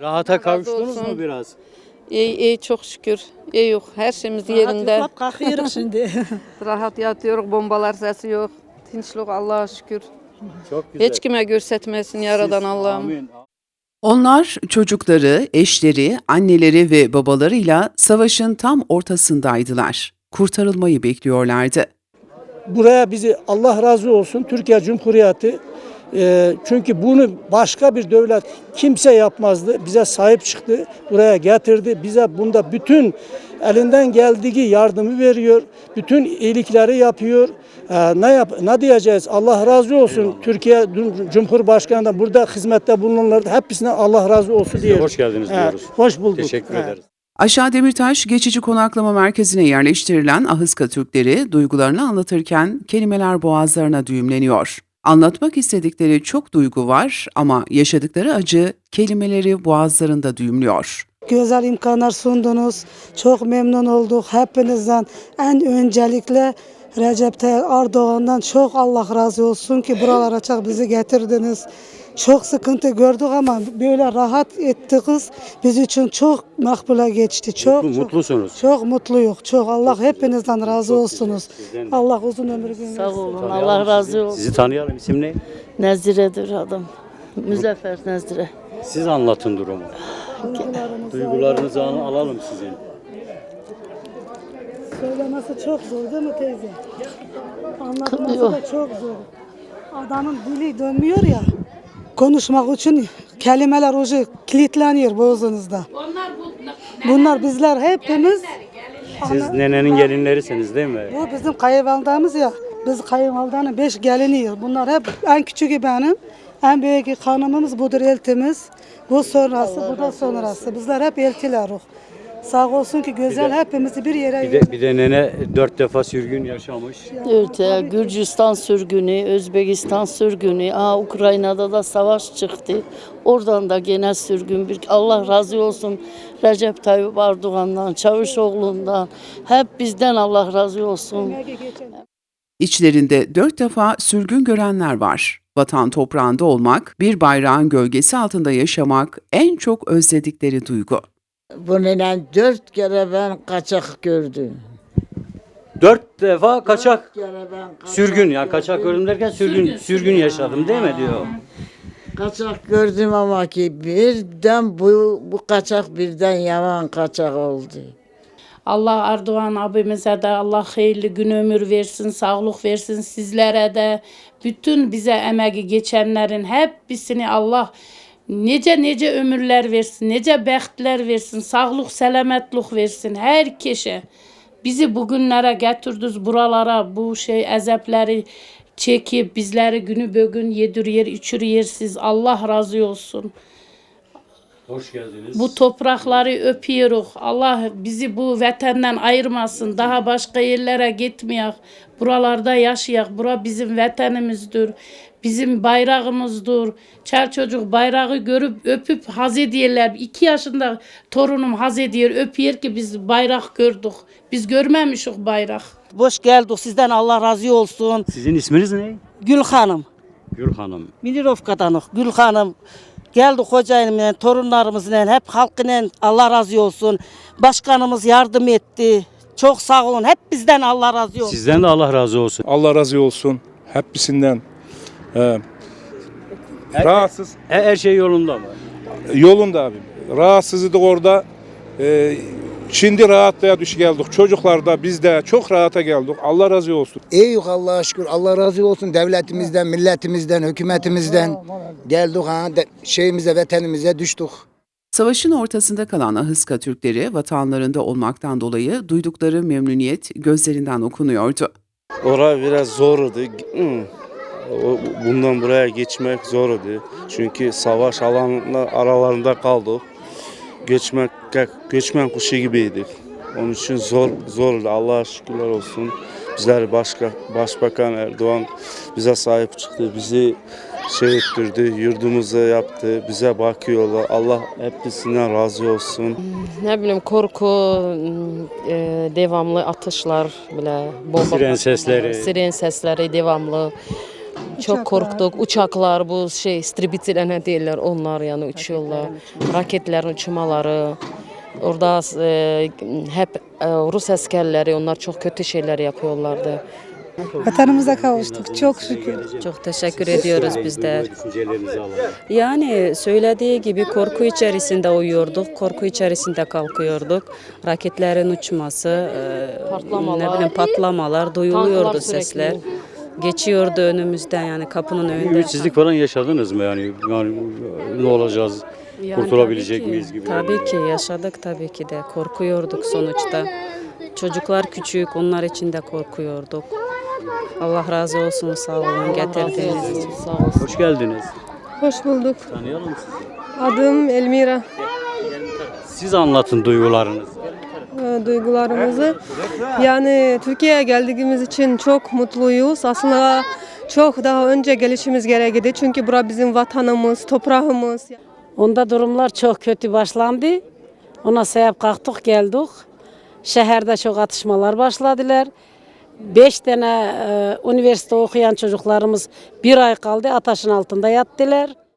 Rahata kavuştunuz olsun. mu biraz? İyi, iyi çok şükür. İyi yok. Her şeyimiz yerinde. Rahat kalkıyoruz şimdi. Rahat yatıyoruz. Bombalar sesi yok. Tinçlik Allah'a şükür. Çok güzel. Hiç kime görsetmesin yaradan Allah'ım. Amin. Onlar çocukları, eşleri, anneleri ve babalarıyla savaşın tam ortasındaydılar. Kurtarılmayı bekliyorlardı. buraya bizi Allah razı olsun Türkiye Cumhuriyeti e, çünkü bunu başka bir devlet kimse yapmazdı. Bize sahip çıktı, buraya getirdi. Bize bunda bütün elinden geldiği yardımı veriyor. Bütün iyilikleri yapıyor. E, ne yap ne diyeceğiz? Allah razı olsun. Türkiye Cum- Cumhurbaşkanı'ndan burada hizmette bulunanlar hepsine Allah razı olsun diyoruz. hoş geldiniz He, diyoruz. Hoş bulduk. Teşekkür He. ederiz. Aşağı Demirtaş geçici konaklama merkezine yerleştirilen Ahıska Türkleri duygularını anlatırken kelimeler boğazlarına düğümleniyor. Anlatmak istedikleri çok duygu var ama yaşadıkları acı kelimeleri boğazlarında düğümlüyor. Güzel imkanlar sundunuz. Çok memnun olduk hepinizden. En öncelikle Recep Tayyip Erdoğan'dan çok Allah razı olsun ki buralara çok bizi getirdiniz. Çok sıkıntı gördük ama böyle rahat ettiniz. Biz için çok makbule geçti. Çok Mutlu- çok, mutlusunuz. Çok mutluyuz. Çok Allah hepinizden razı olsunuz. Allah uzun ömür gün Sağ versin. olun. Allah razı olsun. Sizi tanıyalım. İsim ne? Nezire'dir adam. Müzeffer Nezire. Siz anlatın durumu. Duygularınızı al- alalım sizin. Söylemesi çok zor değil mi teyze? Anlatması da çok zor. Adamın dili dönmüyor ya. Konuşmak için kelimeler ucu kilitleniyor boğazınızda. Bunlar bizler hepimiz Siz nenenin gelinlerisiniz değil mi? bu bizim kayınvalidemiz ya. Biz kayınvalidenin beş geliniyiz. Bunlar hep en küçüğü benim. En büyüğü hanımımız budur eltimiz. Bu sonrası, bu da sonrası. Bizler hep eltiler. Sağ olsun ki güzel hepimizi bir yere Bir de, bir de nene dört defa sürgün yaşamış. Öte Gürcistan sürgünü, Özbekistan sürgünü, aa, Ukrayna'da da savaş çıktı. Oradan da gene sürgün. Bir, Allah razı olsun Recep Tayyip Erdoğan'dan, Çavuşoğlu'ndan. Hep bizden Allah razı olsun. İçlerinde dört defa sürgün görenler var. Vatan toprağında olmak, bir bayrağın gölgesi altında yaşamak en çok özledikleri duygu. Bununla dört kere ben kaçak gördüm. Dört defa kaçak Kere ben kaçak sürgün ya kaçak gördüm derken sürgün sürgün yaşadım değil mi diyor. Kaçak gördüm ama ki birden bu, bu kaçak birden yaman kaçak oldu. Allah Erdoğan abimize de Allah hayırlı gün ömür versin, sağlık versin sizlere de. Bütün bize emeği geçenlerin hepsini Allah nice nice ömürler versin, nice bəxtlər versin, sağlık selametlik versin herkese. Bizi bugünlere getirdiniz buralara, bu şey əzəbləri çekip bizleri günü bugün yediriyor, içiriyor siz. Allah razı olsun. Hoş geldiniz. Bu toprakları öpüyoruz. Allah bizi bu vatenden ayırmasın. Daha başka yerlere gitmeyek. Buralarda yaşayak. Bura bizim vatanımızdır. Bizim bayrağımızdır. Çer çocuk bayrağı görüp öpüp haz ediyorlar. İki yaşında torunum haz ediyor. Öpüyor ki biz bayrak gördük. Biz görmemişik bayrak. Hoş geldik. Sizden Allah razı olsun. Sizin isminiz ne? Gül Hanım. Gül Hanım. Milirovka'danıq. Gül Hanım. Geldik hocayla, torunlarımızla, hep halkıyla Allah razı olsun. Başkanımız yardım etti. Çok sağ olun. Hep bizden Allah razı olsun. Sizden de Allah razı olsun. Allah razı olsun hepsinden. Ee, rahatsız Her, her şey yolunda mı? yolunda abi. Rahatsızlık orada. Ee, şimdi rahatlığa düş geldik. Çocuklar da biz de çok rahata geldik. Allah razı olsun. İyi yok Allah'a şükür. Allah razı olsun devletimizden, milletimizden, hükümetimizden. Geldik ha de, şeyimize, vatanımıza düştük. Savaşın ortasında kalan Ahıska Türkleri vatanlarında olmaktan dolayı duydukları memnuniyet gözlerinden okunuyordu. Orası biraz zordu. O- Bundan buraya geçmek zordu. Çünkü savaş alanında aralarında kaldık. Göçmek, göçmen kuşu gibiydik. Onun için zor zordu. Allah'a şükürler olsun. Bizler başka, Başbakan Erdoğan bize sahip çıktı. Bizi şey ettirdi, yurdumuza yaptı. Bize bakıyorlar. Allah hepsinden razı olsun. Ne bileyim korku, e, devamlı atışlar bile, bomba Siren sesleri. siren sesleri devamlı. Çok korktuk. Uçaklar bu şey stribitiler ne değiller onlar yani uçuyorlar. Raketlerin uçmaları. Orada e, hep e, Rus askerleri onlar çok kötü şeyler yapıyorlardı. Vatanımıza kavuştuk çok şükür. Çok teşekkür ediyoruz biz de. Yani söylediği gibi korku içerisinde uyuyorduk, korku içerisinde kalkıyorduk. Raketlerin uçması, e, Patlamalar. ne bileyim patlamalar, duyuluyordu Tanklar sürekli. sesler. Geçiyordu önümüzden yani kapının önünde. Ümitsizlik falan yaşadınız mı yani? Yani ne olacağız? Yani Kurtulabilecek tabii ki, miyiz gibi? Tabii ki yaşadık tabii ki de korkuyorduk sonuçta. Çocuklar küçük onlar için de korkuyorduk. Allah razı olsun sağ olun getirdiğiniz için. Sağ olsun. Hoş geldiniz. Hoş bulduk. Tanıyalım sizi. Adım Elmira. Siz anlatın duygularınızı. Ee, duygularımızı. Yani Türkiye'ye geldiğimiz için çok mutluyuz. Aslında çok daha önce gelişimiz gerekirdi. Çünkü bura bizim vatanımız, toprağımız. Onda durumlar çok kötü başlandı. Ona sebep kalktık geldik. Şehirde çok atışmalar başladılar. Beş tane e, üniversite okuyan çocuklarımız bir ay kaldı ateşin altında yattılar.